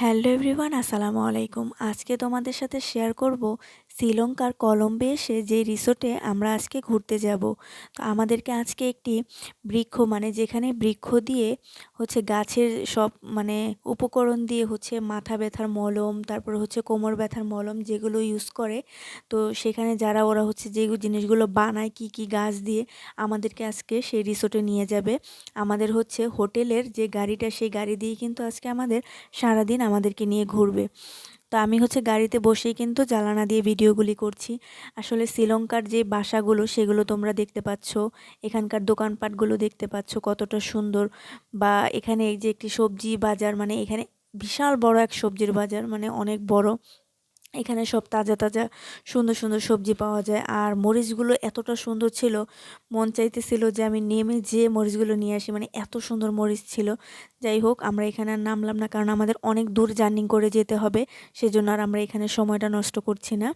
Hello everyone আসসালামু আলাইকুম। আজকে তোমাদের সাথে শেয়ার করব শ্রীলঙ্কার কলম্বে এসে যে রিসোর্টে আমরা আজকে ঘুরতে যাব তো আমাদেরকে আজকে একটি বৃক্ষ মানে যেখানে বৃক্ষ দিয়ে হচ্ছে গাছের সব মানে উপকরণ দিয়ে হচ্ছে মাথা ব্যথার মলম, তারপর হচ্ছে কোমর ব্যথার মলম যেগুলো ইউজ করে, তো সেখানে যারা ওরা হচ্ছে যে জিনিসগুলো বানায়, কি কি গাছ দিয়ে আমাদেরকে আজকে সেই রিসোর্টে নিয়ে যাবে। আমাদের হচ্ছে হোটেলের যে গাড়িটা, সেই গাড়ি দিয়ে কিন্তু আজকে আমাদের সারাদিন আমাদেরকে নিয়ে ঘুরবে। তো আমি হচ্ছে গাড়িতে বসেই কিন্তু জ্বালানা দিয়ে ভিডিওগুলি করছি। আসলে শ্রীলঙ্কার যে বাসাগুলো, সেগুলো তোমরা দেখতে পাচ্ছ। এখানকার দোকানপাটগুলো দেখতে পাচ্ছ কতটা সুন্দর। বা এখানে যে একটি সবজি বাজার মানে এখানে বিশাল বড় এক সবজির বাজার মানে অনেক বড়। এখানে সব তাজা তাজা, সুন্দর সুন্দর সবজি পাওয়া যায়। আর মরিচগুলো এতটা সুন্দর ছিল, মন চাইতেছিল যে আমি নেমে যেয়ে মরিচগুলো নিয়ে আসি। মানে এত সুন্দর মরিচ ছিল। যাই হোক, আমরা এখানে আর নামলাম না, কারণ আমাদের অনেক দূর জার্নিং করে যেতে হবে। সেজন্য আর আমরা এখানে সময়টা নষ্ট করছি না।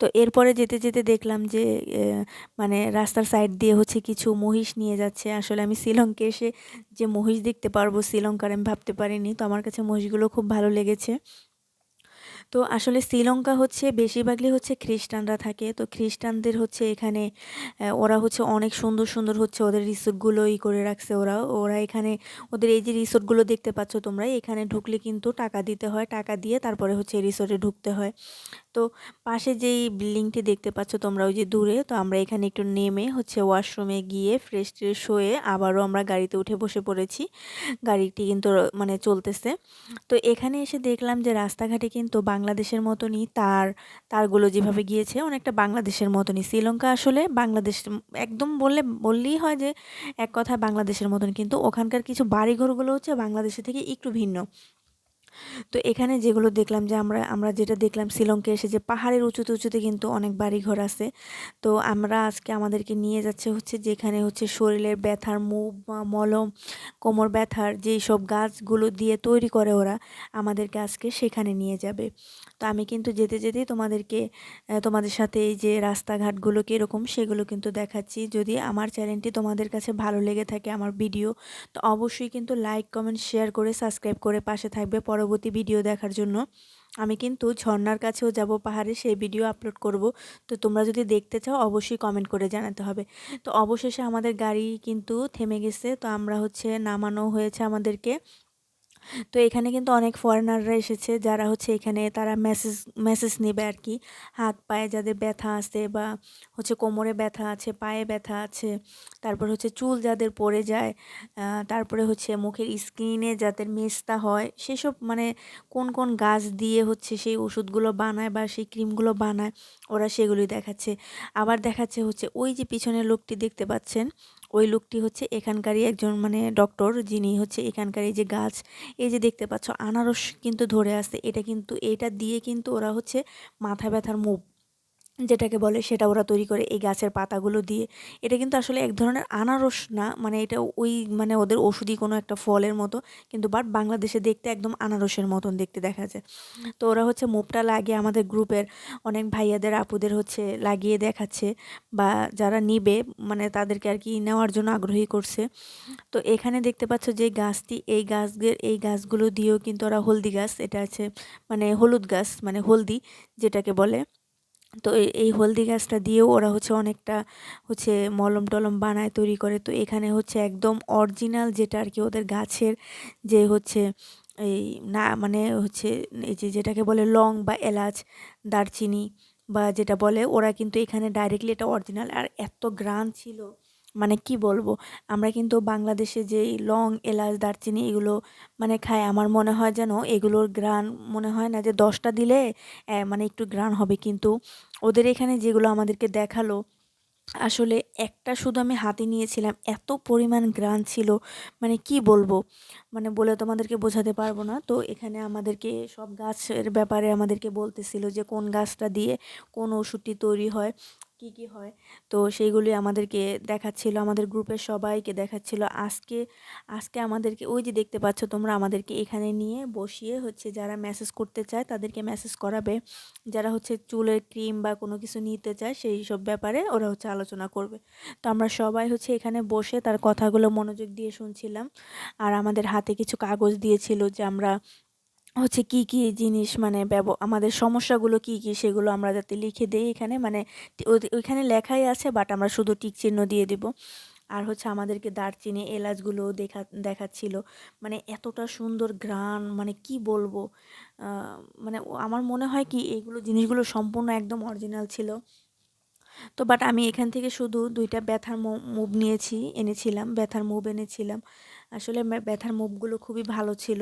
তো এরপরে যেতে যেতে দেখলাম যে মানে রাস্তার সাইড দিয়ে হচ্ছে কিছু মহিষ নিয়ে যাচ্ছে। আসলে আমি শ্রীলঙ্কা এসে যে মহিষ দেখতে পারব শ্রীলঙ্কার আমি ভাবতে পারিনি। তো আমার কাছে মহিষগুলো খুব ভালো লেগেছে। তো আসলে শ্রীলঙ্কা হচ্ছে বেশিরভাগই হচ্ছে খ্রিস্টানরা থাকে। তো খ্রিস্টানদের হচ্ছে এখানে ওরা হচ্ছে অনেক সুন্দর সুন্দর হচ্ছে ওদের রিসোর্টগুলো ই করে রাখছে ওরা। ওরা এখানে ওদের এই যে রিসোর্টগুলো দেখতে পাচ্ছ তোমরা, এখানে ঢুকলে কিন্তু টাকা দিতে হয়। টাকা দিয়ে তারপরে হচ্ছে রিসোর্টে ঢুকতে হয়। তো পাশে যেই বিল্ডিংটি দেখতে পাচ্ছ তোমরা ওই যে দূরে, তো আমরা এখানে একটু নেমে হচ্ছে ওয়াশরুমে গিয়ে ফ্রেশ ট্রেশ হয়ে আবারও আমরা গাড়িতে উঠে বসে পড়েছি। গাড়িটি কিন্তু মানে চলতেছে। তো এখানে এসে দেখলাম যে রাস্তাঘাটে কিন্তু বাংলাদেশের মতনই তার, তারগুলো যেভাবে গিয়েছে অনেকটা বাংলাদেশের মতনই। শ্রীলঙ্কা আসলে বাংলাদেশ, একদম বললে, বললেই হয় যে এক কথায় বাংলাদেশের মতন, কিন্তু ওখানকার কিছু বাড়িঘরগুলো হচ্ছে বাংলাদেশের থেকে একটু ভিন্ন। তো এখানে যেগুলো দেখলাম যে আমরা আমরা যেটা দেখলাম শ্রীলঙ্কা এসে যে পাহাড়ের উঁচুতে উঁচুতে কিন্তু অনেক বাড়িঘর আছে। তো আমরা আজকে আমাদেরকে নিয়ে যাচ্ছে হচ্ছে যেখানে হচ্ছে শরীরের ব্যথার মুভ বা মলম, কোমর ব্যথার যেই সব গাছগুলো দিয়ে তৈরি করে ওরা, আমাদেরকে আজকে সেখানে নিয়ে যাবে। তো আমি কিন্তু যেতে যেতেই তোমাদেরকে তোমাদের সাথে এই যে রাস্তাঘাটগুলো কীরকম সেগুলো কিন্তু দেখাচ্ছি। যদি আমার চ্যানেলটি তোমাদের কাছে ভালো লেগে থাকে আমার ভিডিও, তো অবশ্যই কিন্তু লাইক, কমেন্ট, শেয়ার করে সাবস্ক্রাইব করে পাশে থাকবে। পরবর্তী দেখার জন্য, আমি কিন্তু ঝর্নার কাছেও যাব পাহাড়ে, সেই ভিডিও আপলোড করব। তো তোমরা যদি দেখতে চাও, অবশ্যই কমেন্ট করে জানাতে হবে। তো অবশেষে আমাদের গাড়ি কিন্তু থেমে গেছে, তো আমরা হচ্ছে নামানো হয়েছে আমাদেরকে। তো এখানে কিন্তু অনেক ফরেনাররা এসেছে, যারা হচ্ছে এখানে তারা মেসেজ মেসেজ নেবে আর কি হাত পায়ে যাদের ব্যথা আছে বা হচ্ছে কোমরে ব্যথা আছে, পায়ে ব্যথা আছে, তারপর হচ্ছে চুল যাদের পড়ে যায় তারপরে হচ্ছে মুখের স্কিনে যাদের মেস্তা হয়, সেসব মানে কোন কোন গাছ দিয়ে হচ্ছে সেই ওষুধগুলো বানায় বা সেই ক্রিমগুলো বানায়, ওরা সেগুলি দেখাচ্ছে। আবার দেখাচ্ছে হচ্ছে ওই যে পিছনের লোকটি দেখতে পাচ্ছেন ওই লোকটি হচ্ছে এখানকারই একজন মানে ডক্টর যিনি হচ্ছে এখানকার এই যে গাছ, এই যে দেখতে পাচ্ছ, আনারস কিন্তু ধরে আছে। এটা কিন্তু, এটা দিয়ে কিন্তু ওরা হচ্ছে মাথা ব্যথার মুভ যেটাকে বলে সেটা ওরা তৈরি করে এই গাছের পাতাগুলো দিয়ে। এটা কিন্তু আসলে এক ধরনের আনারস না মানে এটা ওই মানে ওদের ওষুধি কোনো একটা ফলের মতো, কিন্তু বাট বাংলাদেশে দেখতে একদম আনারসের মতন দেখতে দেখা যায়। তো ওরা হচ্ছে মুভটা লাগিয়ে আমাদের গ্রুপের অনেক ভাইয়াদের, আপুদের হচ্ছে লাগিয়ে দেখাচ্ছে বা যারা নিবে মানে তাদেরকে আর কি নেওয়ার জন্য আগ্রহী করছে। তো এখানে দেখতে পাচ্ছ যে গাছটি, এই গাছের এই গাছগুলো দিয়েও কিন্তু ওরা হলদি গাছ, এটা আছে মানে হলুদ গাছ মানে হলদি যেটাকে বলে। তো এই হলদি গাছটা দিয়েও ওরা হচ্ছে অনেকটা হচ্ছে মলম টলম বানায়, তৈরি করে। তো এখানে হচ্ছে একদম অরিজিনাল যেটা আর কি ওদের গাছের যে হচ্ছে এই না মানে হচ্ছে এই যে যেটাকে বলে লং বা এলাচ, দারচিনি বা যেটা বলে, ওরা কিন্তু এখানে ডাইরেক্টলি এটা অরিজিনাল আর এত গ্রান ছিল মানে কি বলব? আমরা কিন্তু বাংলাদেশে যে লং এলাচ, দারচিনি এগুলো মানে খাই, আমার মনে হয় যেন এগুলোর গ্রান মনে হয় না যে দশটা দিলে মানে একটু গ্রান হবে। কিন্তু ওদের এখানে যেগুলো আমাদেরকে দেখাল, আসলে একটা শুধু আমি হাতে নিয়েছিলাম, এত পরিমাণ গ্রান ছিল মানে কি বলব? মানে বলে তোমাদেরকে বোঝাতে পারব না। তো এখানে আমাদেরকে সব গাছের ব্যাপারে আমাদেরকে বলতেছিল যে কোন গাছটা দিয়ে কোন ওষুধটি তৈরি হয়। কি কি হয়। তো সেইগুলি আমাদেরকে দেখাচ্ছিল, আমাদের গ্রুপের সবাইকে দেখাচ্ছিল। আজকে আজকে আমাদেরকে, ওই যে দেখতে পাচ্ছ তোমরা আমাদেরকে এখানে নিয়ে বসিয়ে হচ্ছে যারা মেসেজ করতে চায় তাদেরকে মেসেজ করাবে। যারা হচ্ছে চুলের ক্রিম বা কোনো কিছু নিতে চায় সেই সব ব্যাপারে ওরা হচ্ছে আলোচনা করবে। তো আমরা সবাই হচ্ছে এখানে বসে তার কথাগুলো মনোযোগ দিয়ে শুনছিলাম। আর আমাদের হাতে কিছু কাগজ দিয়েছিল যে আমরা হচ্ছে কি কি জিনিস মানে ব্যব, আমাদের সমস্যাগুলো কি কি সেগুলো আমরা যাতে লিখে দেই এখানে। মানে ওইখানে লেখাই আছে, বাট আমরা শুধু টিক চিহ্ন দিয়ে দিব। আর হচ্ছে আমাদেরকে দারচিনি এলাচগুলো দেখা, দেখাচ্ছিল। মানে এতটা সুন্দর গ্রান মানে কি বলব? মানে আমার মনে হয় কি এগুলো জিনিসগুলো সম্পূর্ণ একদম অরিজিনাল ছিল। তো বাট আমি এখান থেকে শুধু দুইটা ব্যথার মুভ নিয়েছি, এনেছিলাম, ব্যথার মুভ এনেছিলাম। আসলে ব্যথার মুভগুলো খুবই ভালো ছিল।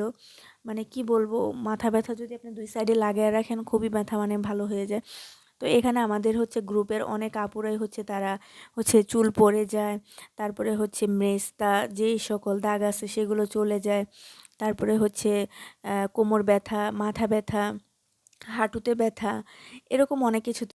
মানে কি বলব, মাথা ব্যথা যদি আপনি দুই সাইডে লাগিয়ে রাখেন, খুবই ব্যথা মানে ভালো হয়ে যায়। তো এখানে আমাদের হচ্ছে গ্রুপের অনেক আপুরাই হচ্ছে তারা হচ্ছে চুল পড়ে যায়, তারপরে হচ্ছে মেস্তা যেই সকল দাগ আছে সেগুলো চলে যায়, তারপরে হচ্ছে কোমর ব্যথা, মাথা ব্যথা, হাঁটুতে ব্যথা, এরকম অনেক কিছু